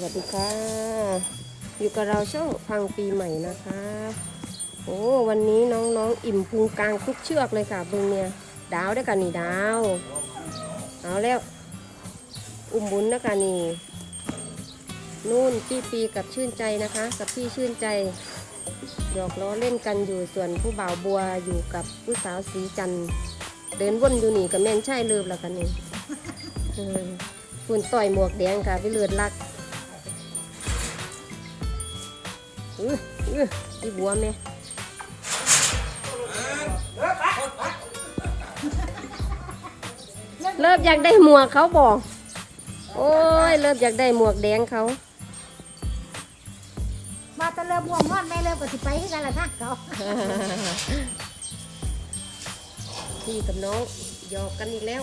สวัสดีค่ะ อยู่กับเราช่องพังปีใหม่นะคะ โอ้วันนี้น้องๆอิ่มพุงกลางทุกเชือกเลยค่ะบึงเนี่ยดาวได้อกันนี่ดาวเอาแล้วอุ้มบุญนะกันนี่นู่นพี่ปีกับชื่นใจนะคะ กับพี่ชื่นใจหยอกล้อเล่นกันอยู่ส่วนผู้บ่าวบัวอยู่กับผู้สาวสีจันเดินวนอยู่นี่กับแม่นใช่เลิฟแล้วกันนี่คุณต่อยหมวกแดงค่ะพี่เลือดลัก เออเออพี่บัวแม่เริ่มอยากได้หมวกเขาบอก โอ้ยเริ่มอยากได้หมวกแดงเขามาแตะเริ่มห่วงนอนแม่เริ่มก็สิไปที่กันละท่าเขาพี่กับน้องหยอกกันอีกแล้ว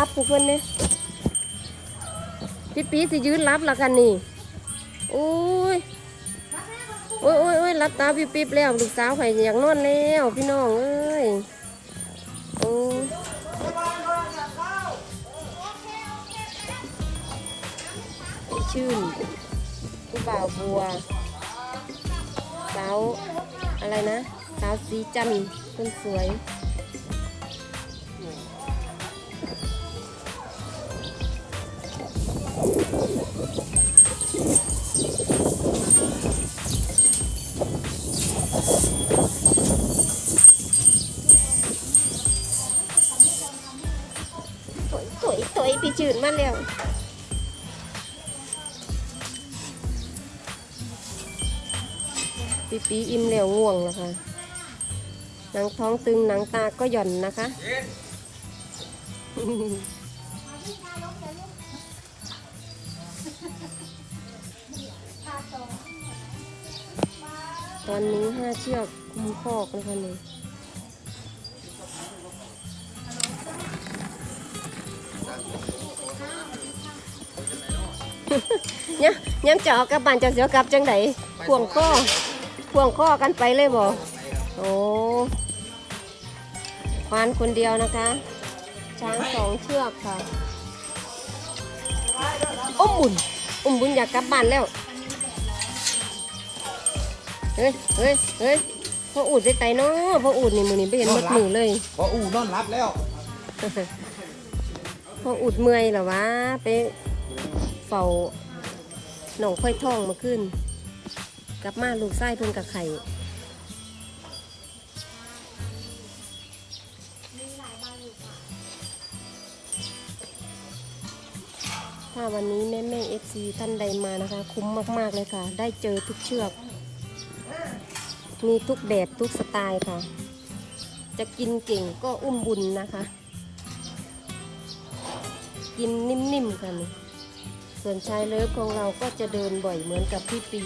รับพวกเพื่อนเนี่ยพี่ปีสิยืนรับละกันนี่โอ้ยโอ้ยโอ้ยโอ้ยรับตาพี่ปีแล้วลูกสาวไข่อยากนอนแล้วพี่น้องเอ้ยโอ้ยชื่นผู้บ่าวบัวสาวอะไรนะสาวสีจันทร์คนสวย สวยสวยปีจืดมาแล้วปีปีอิ่มแล้วง่วงแล้วค่ะหนังท้องตึงหนังตาก็หย่อนนะคะ ตอนนี้ห้าเชือกคุมคอกนะคะนี่เนี่ยยังจะเอากลับบ้านจะเสียวกลับจังไดพ่วงข้อพ่วงข้อกันไปเลยบ่โอ้ควานคนเดียวนะคะ ช้างสองเชือกค่ะอุ้มบุญอุ้มบุญอยากกลับบ้านแล้วเฮ้ยเฮ้ยเฮ้ยพ่ออูดได้ไตเนาะพ่ออูดนี่มือนี่ไม่เห็นหมดมือเลยพออู่นอนรับแล้วพออุดเมื่อยเหรอวะไปเฝ้าหนองค่อยท่องมาขึ้น กลับมาลูกไส้เพิ่นกับไข่ถ้าวันนี้แม่แม่เอฟซีท่านใดมานะคะ คุ้มมาก ๆ เลยค่ะ ได้เจอทุกเชือก มีทุกแบบทุกสไตล์ค่ะ จะกินเก่งก็อุ้มบุญนะคะ กินนิ่มๆกันส่วนชายเลิฟของเราก็จะเดินบ่อยเหมือนกับพี่ปี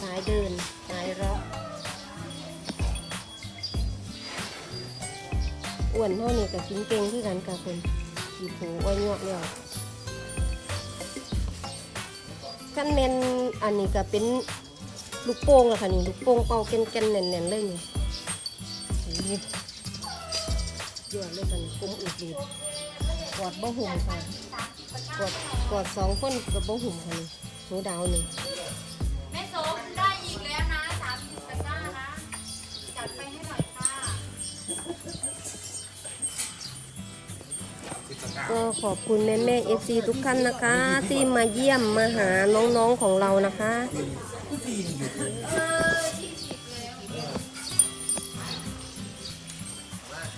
สายเดินสายร็อกอ้วนเท่านี้กับกินเก่งที่กันกับคนอยู่ผูอ้อยงอกเนี่ยขั้นเมนอันนี้ก็เป็น ลูกโป่งอะค่ะนี่ลูกโป่งเป่าแก่นๆแน่นๆเลยนี่นี่ยอดเลยกันกลมอุดดูกอดบ่หุ่มค่ะกอดกอดสองคนกับบ่หุ่มค่ะนี่หนูดาวหนึ่งแม่โสมได้อีกแล้วนะสามสิบตะกร้านะจัดไปให้หน่อยค่ะก็ขอบคุณแม่แม่เอฟซีทุกท่านนะคะ ที่มาเยี่ยมมาหาน้องๆของเรานะคะีนอยู่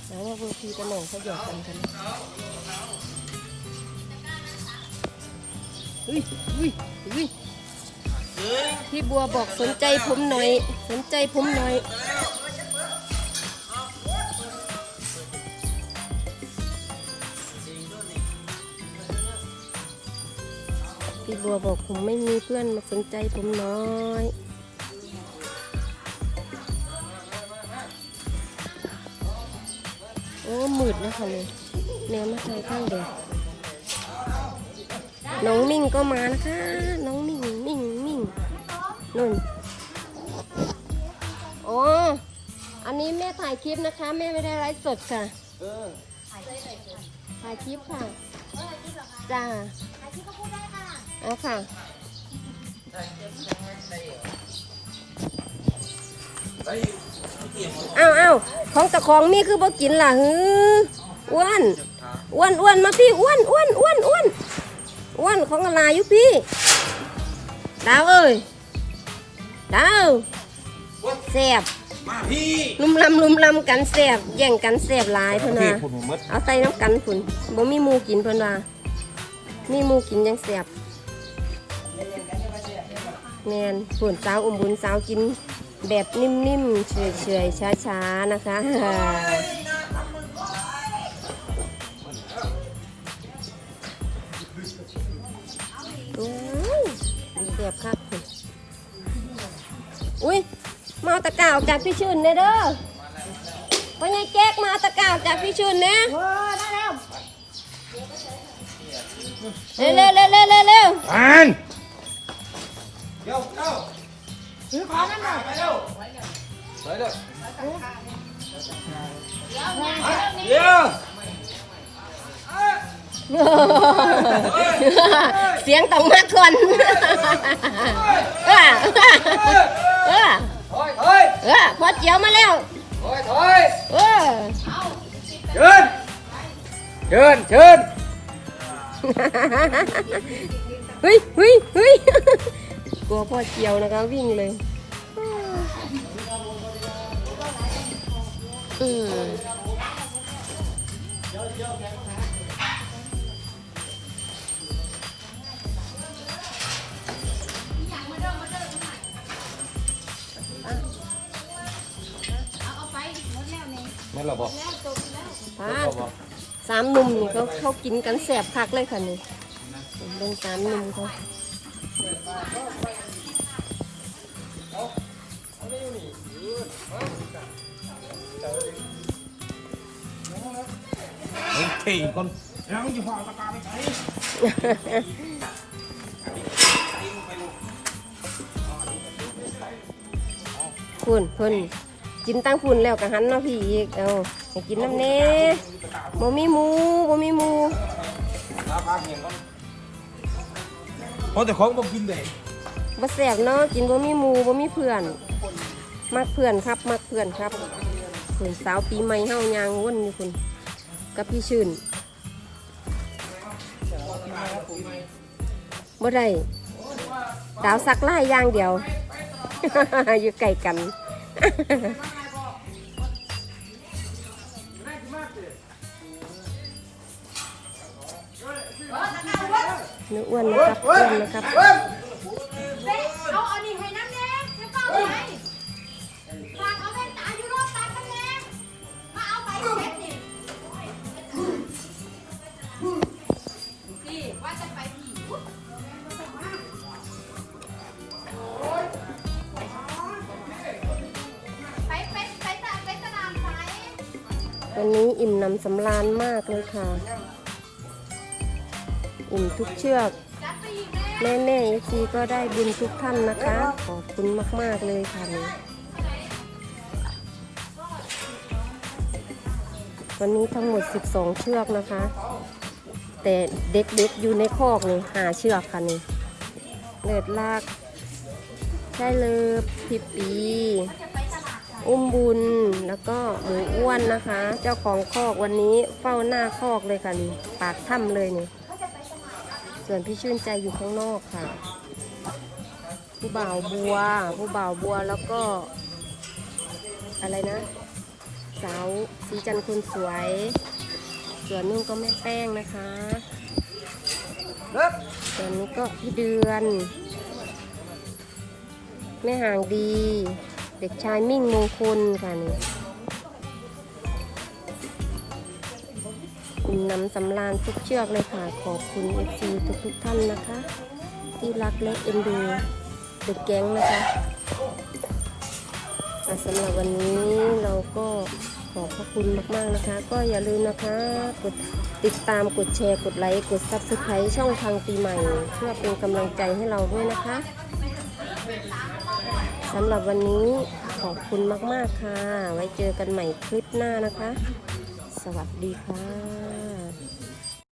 แล้วว่าบางทีกระหน่งเขาหยอกกันกันอุ้ยอุ้ยอุ้ยพี่บัวบอกสนใจผมหน่อย สนใจผมหน่อย บัวบอกผมไม่มีเพื่อนมาสนใจผมน้อยโอ้มืดแล้วค่ะเลยแนวมาใส่ข้างเดียวน้องมิ่งก็มานะคะ น้องมิ่งมิ่งมิ่งนุ่นโอ้อันนี้แม่ถ่ายคลิปนะคะ แม่ไม่ได้ไลฟ์สดค่ะเออถ่ายคลิปค่ะจ้าอาชีพก็พูดได้ค่ะ เอาค่ะเอาเอาของตะของมีคือบ่กินล่ะฮืออ้วนอ้วนอ้วนมาพี่อ้วนอ้วนอ้วนอ้วนอ้วนของอะไรอยู่พี่ดาวเอ้ยดาวแสบมาพี่ลุมลำลุมลำกันแสบแย่งกันแสบหลายเพิ่นพี่ว่าคุณมดเอาใส่น้ำกันฝุ่นบ่มีหมูกินเพิ่นว่ามีหมูกินยังแสบ แมนฝุ่นสาวอมบุญสาวกินแบบนิ่มๆเฉยๆช้าๆนะคะโอ้ยเสียบครับคุณอุ้ยมาเอาตะกร้าออกจากพี่ชื่นเด้อเด้อว่าไงแจ๊กมาเอาตะกร้าออกจากพี่ชื่นนะโอ้ได้แล้วเร็วเร็วเร็วเร็วเร็ว เร็วอ่านเดี๋ยวเดี๋ยวถือของนั่นหน่อยไปเร็วไปเร็วเดี๋ยวเดี๋ยวเสียงต้องมาก่อนเออเออถอยถอยเออพอเจียวมาแล้วถอยถอยเออเชิญเชิญเชิญเฮ้ยเฮ้ยเฮ้ย กลัวพ่อเจียวนะคะ วิ่งเลยอืมเอาไปหมดแล้วนี่ไม่หรอบอกพาสามหนุ่มนี่เขาเขากินกันแสบคักเลยค่ะนี่เบิ่งสามหนุ่มเขา เฮ้ยเข่งคนแล้วจะพอตะการไปใช้คุณเพิ่นกินตั้งฝุ่นแล้วกะหันเนาะพี่อีกเอาให้กินน้ำเน่บ่มีหมูบ่มีหมูราคาเข่งคนเพราะแต่ของผมกินเลยบ่แสบเนาะกินบ่มีหมูบ่มีเพื่อน มักเพื่อนครับมักเพื่อนครับเพื่อนสาวปีใหม่เฮายางวนอยู่คุณกับพี่ชื่นบ่ได้ดาวสักไล่ย่างเดียว อยู่ไกลกันเนื้ออ้วนนะครับอ้วนนะครับ วันนี้อิ่มหนำสำราญมากเลยค่ะ อิ่มทุกเชือก แม่แม่เอซีก็ได้บุญทุกท่านนะคะ ขอบคุณมาก ๆ เลยค่ะ วันนี้ทั้งหมด 12 เชือกนะคะ แต่เด็กๆอยู่ในคอกนี่หาเชือกค่ะนี่เลิดลาก ใช่เลยพิปี อุ้มบุญแล้วก็หมูอ้วนนะคะ เจ้าของคอกวันนี้เฝ้าหน้าคอกเลยค่ะนี่ปากถ้ำเลยนี่ส่วนพี่ชื่นใจอยู่ข้างนอกค่ะ ผู้บ่าวบัว ผู้บ่าวบัวแล้วก็ อะไรนะ สาวสีจันทร์คนสวย ส่วนนู้นก็แม่แป้งนะคะส่วนนี้ก็พี่เดือน แม่ห่างดี เด็กชายมิ่งมงคลค่ะนี่น้ำสำราญทุกเชือกเลยค่ะ ขอบคุณเอฟซีทุกๆท่านนะคะ ที่รักและเอ็นดูเด็กแก๊งนะคะอะสำหรับวันนี้เราก็ขอบพระคุณมาก ๆ นะคะ ก็อย่าลืมนะคะ กดติดตามกดแชร์ กดไลค์ กดซับสไครต์ช่องทางปีใหม่ เพื่อเป็นกำลังใจให้เราด้วยนะคะ สำหรับวันนี้ขอบคุณมาก ๆ ค่ะ ไว้เจอกันใหม่คลิปหน้านะคะ สวัสดีค่ะ